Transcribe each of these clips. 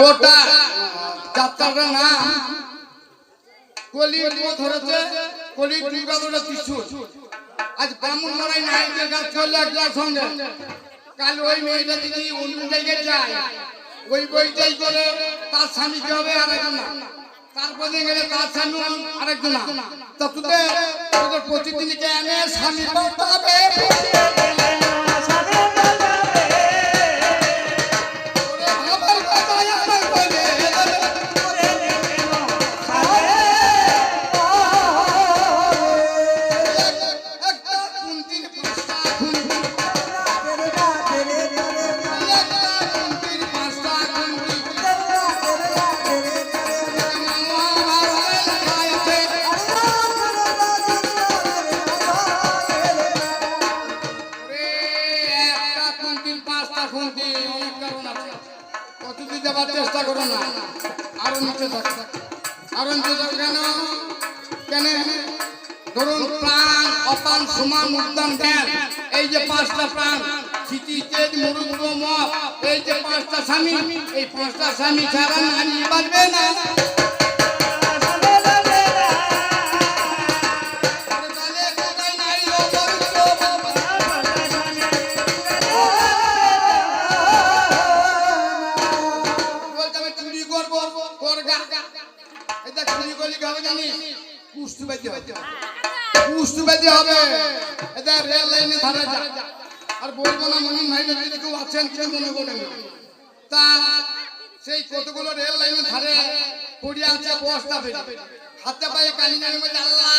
ওটা যাত্রাটা না, কলি ধরেছে, কলি দুর্গা ধরে ত্রিশূল আজ ব্রাহ্মণ মারাই নাই গাছ চলে একলার সঙ্গে। কাল ওই মেয়েটা যদি অন্য জায়গায় যায় ওই বইটাই করে তার স্বামীকে হবে আরেকজন তারপরে গেলে তার স্বামী আরেকজন তা তোদের তোদের প্রতিদিনকে এনে স্বামী পাবে কতদিন যাবার চেষ্টা করো না। আরও নিচে ধরুন প্রাণ, অপান, সমান উদ্যান জ্ঞান এই যে পাঁচটা প্রাণ, স্মৃতি তেজ মরুদ্র এই যে পাঁচটা স্বামী, এই পাঁচটা স্বামী ছাড়া নারী না। হবে জানিস কুস্তু বাজতে হবে। কুস্তু বাজতে হবে। এটা রেল লাইনে ধারে যা। আর বলব না মনে ভাই যদি কেউ আছেন কেউ মনে করবেন তা সেই কতগুলো রেল লাইনে ধারে পড়ে আছে বস্তা ফেলে হাতে পায়ে কালি নামে বলছে আল্লাহ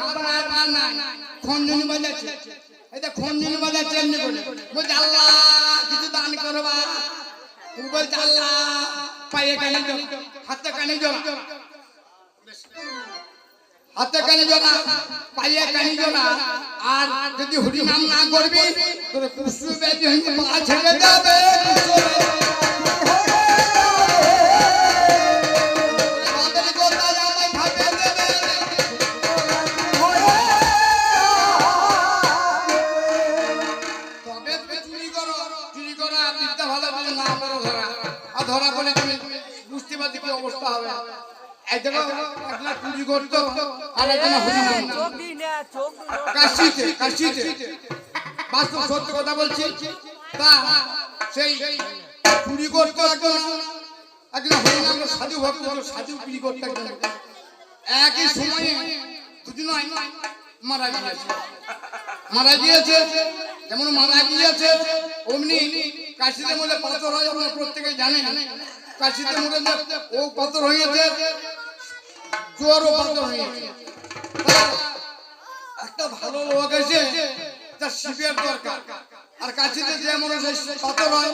খাবার আর না খঞ্জনি বাজাচ্ছে। এটা খঞ্জনি বাজাচ্ছে এমনি করে। বলছে আল্লাহ কিছু দান করবা? বলছে আল্লাহ পায়ে কানে জল হাতে কানে জল পায়ে কানে জল আর যদি হরি নাম না করবি, তোর পুষ্প ব্যাধি হয়ে পা ছেড়ে যাবে অবস্থা হবে। একজন একলা চুরি করতো আর একজন কাশিতে কাশিতে। বাস্তব সত্য কথা বলছি। তা সেই চুরি করতো একজন একজন হরিনাম সাধু ভক্ত সাধু চুরি করতো একজন। একই সময়ে মারা গিয়েছে। মারা গিয়েছে যেমন মারা গিয়েছে অমনি কাশিতে মধ্যে পাথর হয় আপনারা প্রত্যেকে জানেন কাশিতে মধ্যে ও পাথর হয়েছে জোরও পাথর হয়েছে একটা ভালো লোক এসে তার শিবের দরকার। আর কাশিতে যেমন সেই পাথর হয়,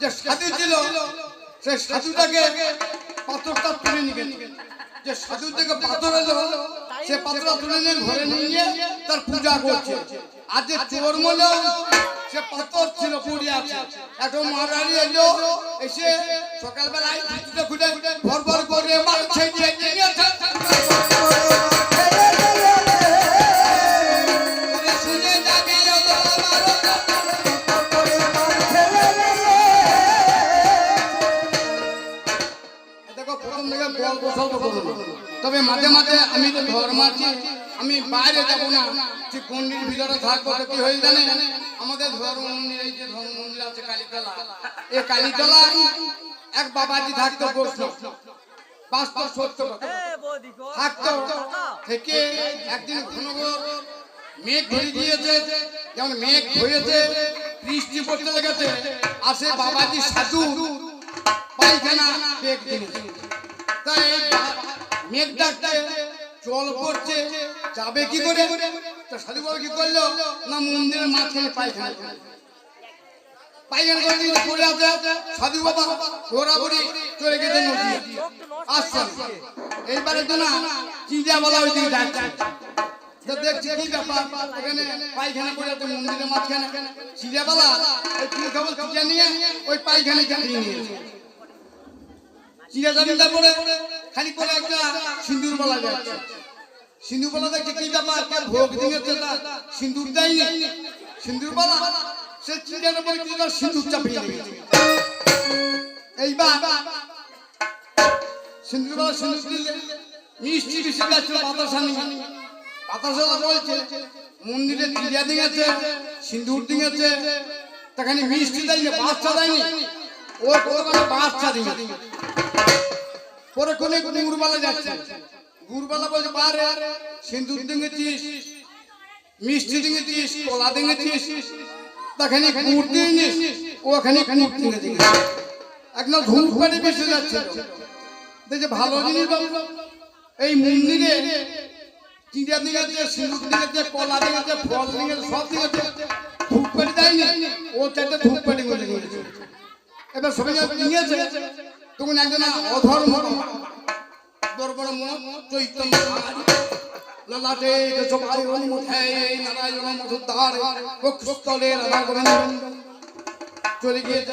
যে সাধু ছিল সেই সাধুটাকে পাথরটা তুলে নিবে। যে সাধু থেকে পাথর এলো, সে পাথরটা তুলে নিয়ে ঘরে নিয়ে তার পূজা করছে। আর যে চোর মলে সে পাথর ছিল পড়ে আছে। এখন মারারি এলো, এসে সকালবেলায় ভিতরে খুলে ভর ভর করে মারছে দিয়ে নিয়েছে তবে মাঝে মাঝে আমি তো ধর্ম আছি আমি বাইরে যাব না। যে গন্ডির ভিতরে থাকব তো কি হয়ে জানে? আমাদের ধর্ম মন্দির এই যে ধর্ম মন্দির আছে কালীতলা। এই কালীতলা এক বাবাজি থাকতো বৈষ্ণব বাস্তব সত্য কথা। থাকতো। থেকে একদিন ঘনঘোর মেঘ ধরে দিয়েছে। যেমন মেঘ হয়েছে বৃষ্টি পড়তে লেগেছে। আসে বাবাজি সাধু পায়খানা বেগ দিয়েছে তাই মেঘ ডাকতে জল পড়ছে যাবে কি করে? তা সাধু বাবা কি করল? না মন্দিরের মাঝখানে পায়খানা। পায়খানা করে দিয়ে পড়ে আছে। সাধু বাবা ঘোরাঘুরি চলে গেছে নদী আসছে। এইবারে তো না চিজা বলা ওই দিকে যাচ্ছে। দেখছি কি ব্যাপার? এখানে পায়খানা করে আছে মন্দিরের মাঝখানে। ওই তুমি কেবল চিজা নিয়ে ওই পায়খানে চালিয়ে নিয়েছে। চালিয়ে পরে খালি পরে একটা সিন্দুর বলা যাচ্ছে সিন্দুর বলা দেখছে কি ব্যাপার? ভোগ দিয়েছে তা সিন্দুর দেয়নি সিন্দুর বলা সে চিজার উপরে কি তার সিন্দুর চাপিয়ে দিয়েছে এইবার সিন্দুর বাবা সিন্দুর দিলে মিষ্টি মিষ্টি যাচ্ছিল বাতাসা নিয়ে বাতাসা বলছে মন্দিরে টিয়া দিয়েছে সিন্দুর দিয়েছে তাখানে মিষ্টি দেয়নি বাচ্চা দেয়নি। ও কতখানে বাচ্চা দিয়েছে পরে কোনে গুরবালা যাচ্ছে। গুরবালা বলছে বারে সিন্দুর দিয়েছিস মিষ্টি দিয়েছিস কলা দিয়েছিস তাখানে গুড় দিয়েছিস ওখানে গুড় দিয়েছিস একদম ধূপকাঠি বেসে যাচ্ছে। দেখছে ভালো জিনিস বাবু, এই মন্দিরে চিড়িয়া দিয়েছে সিঁদুর দিয়েছে কলা দিয়েছে ফল দিয়েছে সব দিয়েছে ধূপকাঠি দেয়নি, ও চারটে ধূপকাঠি করে দিয়েছে। এবার সবাই নিয়েছে। তখন একজন অধর্ম। চৈতন্য ললাটে সবাই অনুমথায় নারায়ণ মধুদ্ধার বক্ষস্থলে রাধা গোবিন্দ চলে গিয়েছে